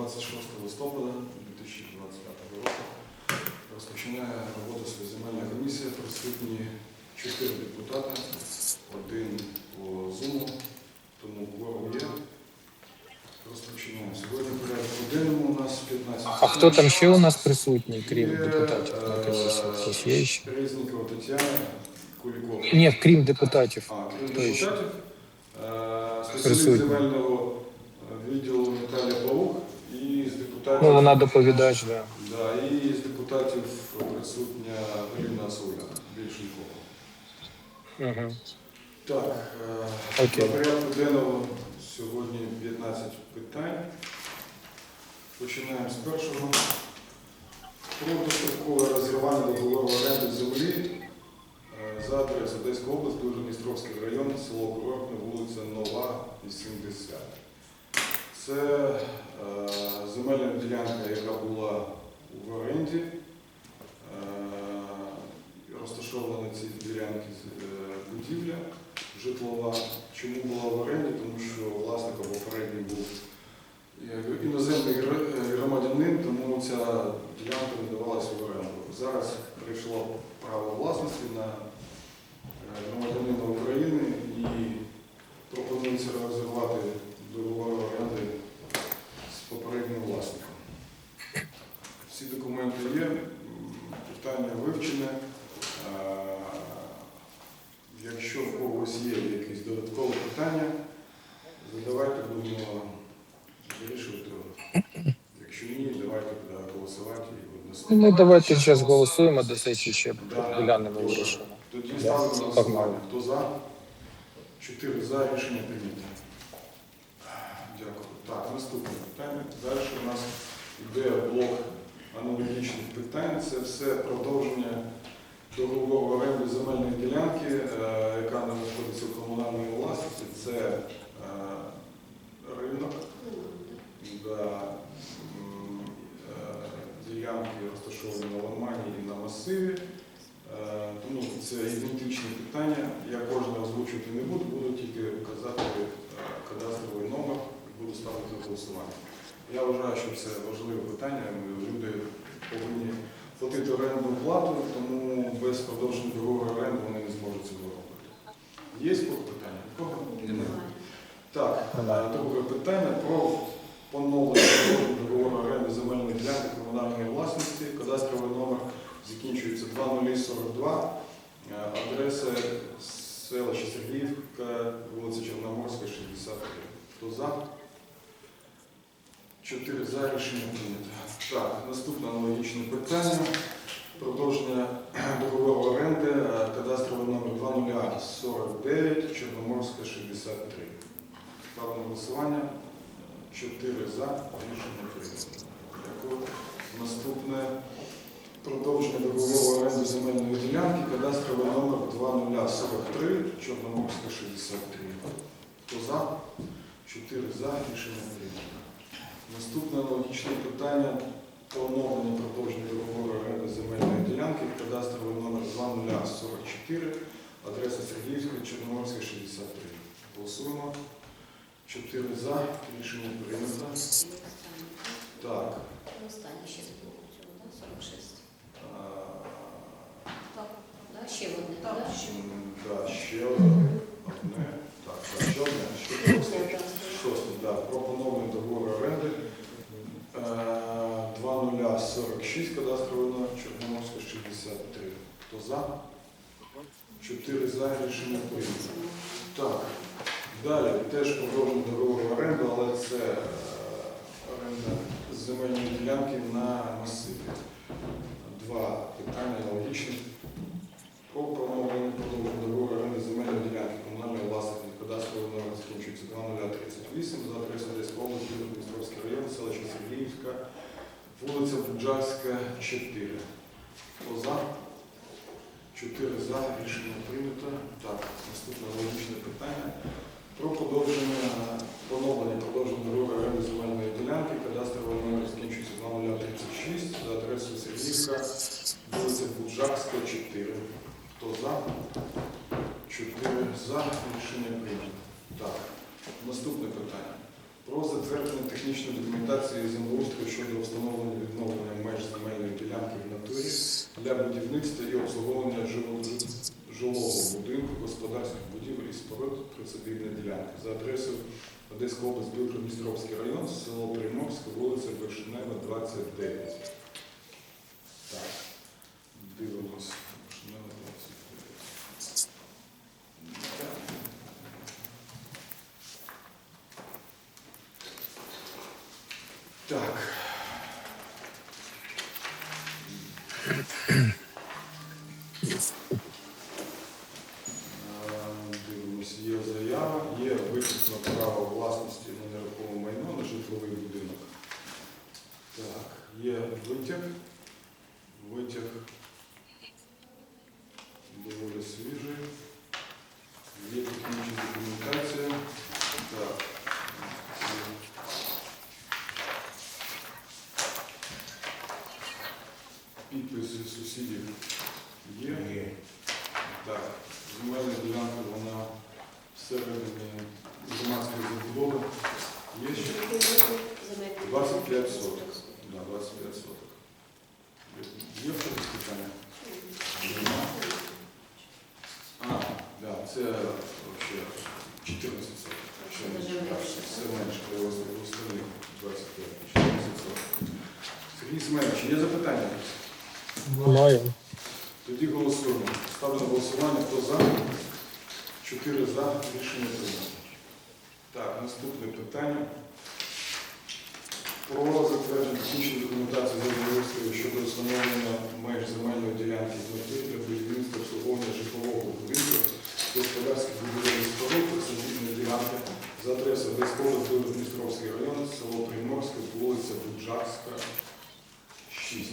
26 листопада 2025 року розпочинає роботу своя земельна комісія. Присутні чотири депутати, один по Зуму, тому кворум є. Розпочинаємо. Сьогодні порядку денному у нас 15. А хто там ще у нас присутній, крім депутатів на е, комісії? Хтось є ще? Резнікова Тетяна, Кулікова. Ні, крім депутатів. А, крім Хто ще? депутатів, е, спеціаліст Присутні. земельного е, відділу Наталія з депутатів, Ну, вона доповідач, да. да, і з депутатів присутня Галина Соуляк, більше нікого. Угу. Так, е, Окей. на порядку денного сьогодні 15 питань. Починаємо з першого. Про дострокове розірвання договору оренди землі е, за адресою Одеська область, Дуже-Дністровський район, село Курортне, вулиця Нова, 80. Це е, земельна ділянка, яка була в оренді. Е, розташована на цій ділянці е, будівля житлова. Чому була в оренді? Тому що власником попередній був іноземний громадянин, тому ця ділянка не давалася в оренду. Зараз прийшло право власності на громадянина України і пропонується розірвати договор оренди з попереднім власником. Документи є, питання вивчене. Якщо в когось є якісь додаткові питання, задавайте, будемо вирішувати. Якщо ні, давайте голосувати і одностайно. Ну, давайте зараз голосуємо до сесії ще глянемо вирішимо. Тоді ставимо на голосування. Хто за? Чотири за рішення прийнято. Дякую. Так, наступне питання. Далі у нас йде блок аналогічних питань. Це все продовження договору оренди земельної ділянки, е, яка знаходиться в комунальній власності. Це е, ринок. Да, е, ділянки розташовані на Ломані і на масиві. Тому це ідентичні питання. Я кожне озвучувати не буду, буду тільки казати е, кадастровий номер і буду ставити голосування. Я вважаю, що це важливе питання. Люди повинні платити орендну плату, тому без продовження договору оренди вони не зможуть цього робити. Є питання? Кого? Немає. Так, друге питання про поновлення договору оренди земельної ділянки комунальної власності. Кадастровий номер закінчується 2042. Е, Адреса селища Сергіївка, вулиця Чорноморська, 63. Хто за? Чотири за рішення прийнято. Так, наступне аналогічне питання. Продовження договору оренди, е, кадастровий номер 2049, Чорноморська, 63. Ставимо на голосування. Чотири за. Рішення прийнято. Дякую. Наступне продовження договору оренди земельної ділянки, кадастровий номер 2043, Чорноморська, 63. Хто за? Чотири за. Рішення прийнято. Наступне аналогічне питання поновлення продовження договору оренди земельної ділянки, кадастровий номер 2044, адреса Сергіївська, Чорноморська, 63. Голосуємо. Чотири за. Рішення прийнято. Так. Останнє ще з блоку цього, да? 46. а, Так, да? Ще одне, Так, да? ще одне. 4 за рішення прийнято. Так, далі теж продовжена договору оренду, але це е, оренда земельної ділянки на масиві. Два питання аналогічні. Про промовлення продовження дорогу оренди земельної ділянки комунальної власності кадастрової номер закінчується 2038 за адресою десь області Дністровський район, селище Сергіївська, вулиця Буджарська, 4. Поза. Чотири за. Рішення прийнято. Так, наступне логічне питання. Про подовження, поновлення продовження договору оренди земельної ділянки, кадастровий номер закінчується 2036 за адресою Сергіївська, вулиця Буджакська, 4. Хто за? Чотири за. Рішення прийнято. Так, наступне питання. Про затвердження технічної документації землеустрою щодо встановлення відновлення меж земельної ділянки в натурі для будівництва і обслуговування жилого будинку, господарських будівель і споруд прицивільної ділянки за адресою Одеська область, Білкомістровський район, село Приморське, вулиця Вершинева, 29. Так, дивимось. Вишнева, 29. Так. Так. Дивимося, Дивимось, є заява, є на право власності на нерухоме майно на житловий будинок. Так, є витяг. Витяг Підписи сусідів є. Так, земельна ділянка, вона всередині громадської забудови. Є ще 25 соток. Да, 25 соток. Є в тебе питання? Нема. А, да, це вообще 14 соток. Ще Це вже менше. менше, Все так? менше, коли у остальних 25, 14 соток. Сергій Семенович, є запитання? Маю. Тоді голосуємо. Ставлю на голосування. Хто за? Чотири за. Рішення прийнято. Так, наступне питання. Про затвердження технічної документації землеустрою щодо встановлення меж земельної ділянки з метою для будівництва обслуговування житлового будинку, господарських будівель і споруд, присадибної ділянки за адресою Військово Дністровський район, село Приморське, вулиця Буджарська, 6.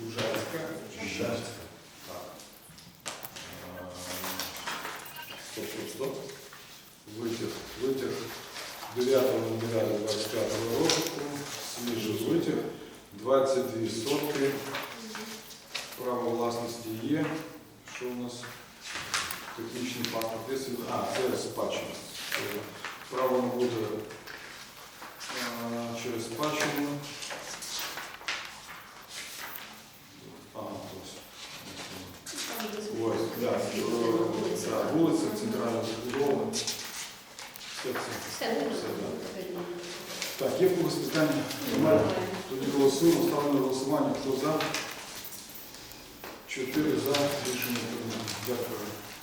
Бужанська, Бужанська. Так. Е, Стоп, стоп, стоп. Витяг. Витяг 9.09.25 року. Свіжий витяг. 22 сотки. Право власності є. Що у нас? Технічний паспорт. Є свій- А, це спадщина. Все, Все, да. Так, є в когось питання? Немає. Тоді голосуємо, ставимо на голосування. Хто за? Чотири за. Рішення прийнято. Дякую.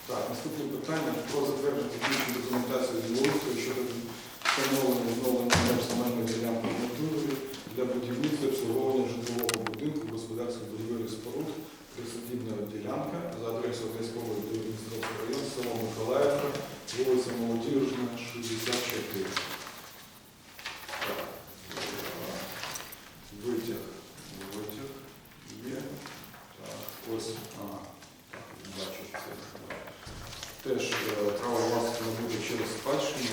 Так, наступне питання про затвердження технічної документації землеустрою щодо встановлення відновлення меж земельної ділянки в натурі для будівництва і обслуговування житлового будинку, господарських будівель і споруд, присадібна ділянка за адресою Одеського Дністровського району, село Миколаївка, вулиця Молодіжна, 64. Так. Витяг. Витяг. Є. Так, ось. А, так, бачу це. Теж е, право власності не буде через спадщину.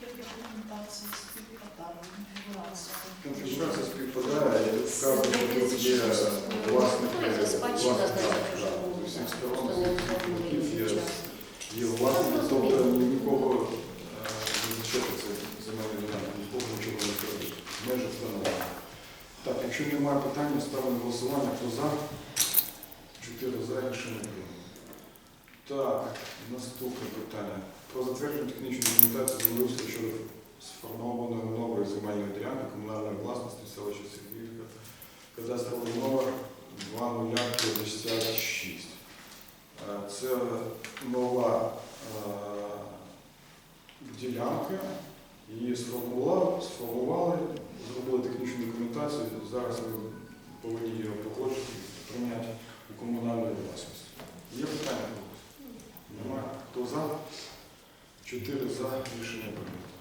Документації. Конфігурація співпадає, вказано, що тут є це що воно всіх так, сторон, є, час. власники, тобто нікого е, не зачепиться земельна ділянка, нікого нічого не зробить. Межі встановлені. Так, якщо немає питання, ставимо голосування, хто за? Чотири за, рішення прийнято. Так, наступне питання. про затвердження технічної документації землеустрою щодо сформованої нової земельної ділянки комунальної власності селища Сергіївка, кадастровий номер 2056. Е, Це нова е, ділянка, її сформували, сформували, зробили технічну документацію, зараз ми повинні її погоджувати, прийняти у комунальну власність. Є питання? Немає. Хто за? Чотири за рішення прийнято.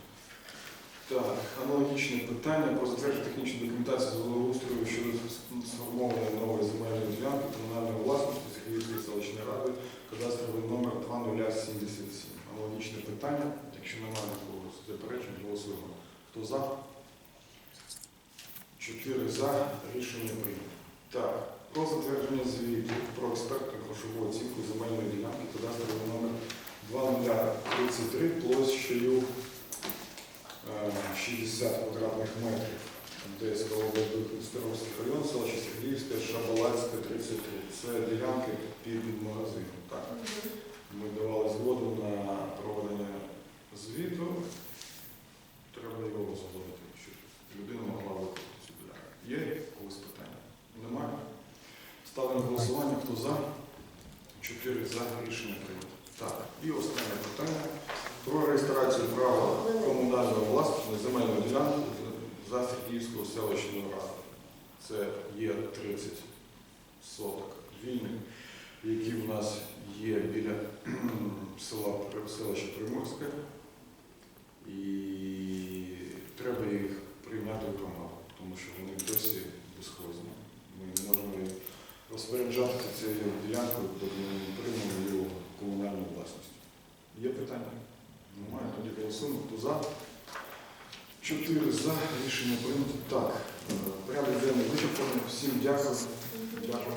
Так, аналогічне питання про затвердження технічної документації з благоустрою щодо сформованої нової земельної ділянки комунальної власності Сергіївської селищної ради, кадастровий номер 2077. Аналогічне питання. Якщо немає такого заперечень, голосуємо. Хто за? Чотири за. Рішення прийнято. Так, про затвердження звіту про експертну грошову оцінку земельної ділянки кадастровий номер 2033 площею е, 60 квадратних метрів. Одеська область, Дністровський район, селище Сергіївське, Шабалацьке, 33. Це ділянки під магазином. Так. Ми давали згоду на проведення звіту. Треба його узгодити, щоб людина могла виконати цю ділянку. Є когось питання? Немає? Ставимо на голосування. Хто за? Чотири за рішення прийнято. Так, і останнє питання про реєстрацію права комунальної власності на земельну ділянку за Сергіївського селищного ради. Це є 30 соток вільних, які в нас є біля села селища Приморське. І треба їх прийняти в громаду, тому що вони досі безхозні. Ми не можемо розпоряджатися цією ділянкою, його комунальну власність. Є питання? Немає, тоді голосуємо. Хто за? Чотири за. Рішення прийнято. Так, е, порядок денний вичерпаний. Всім дякую. Дякую.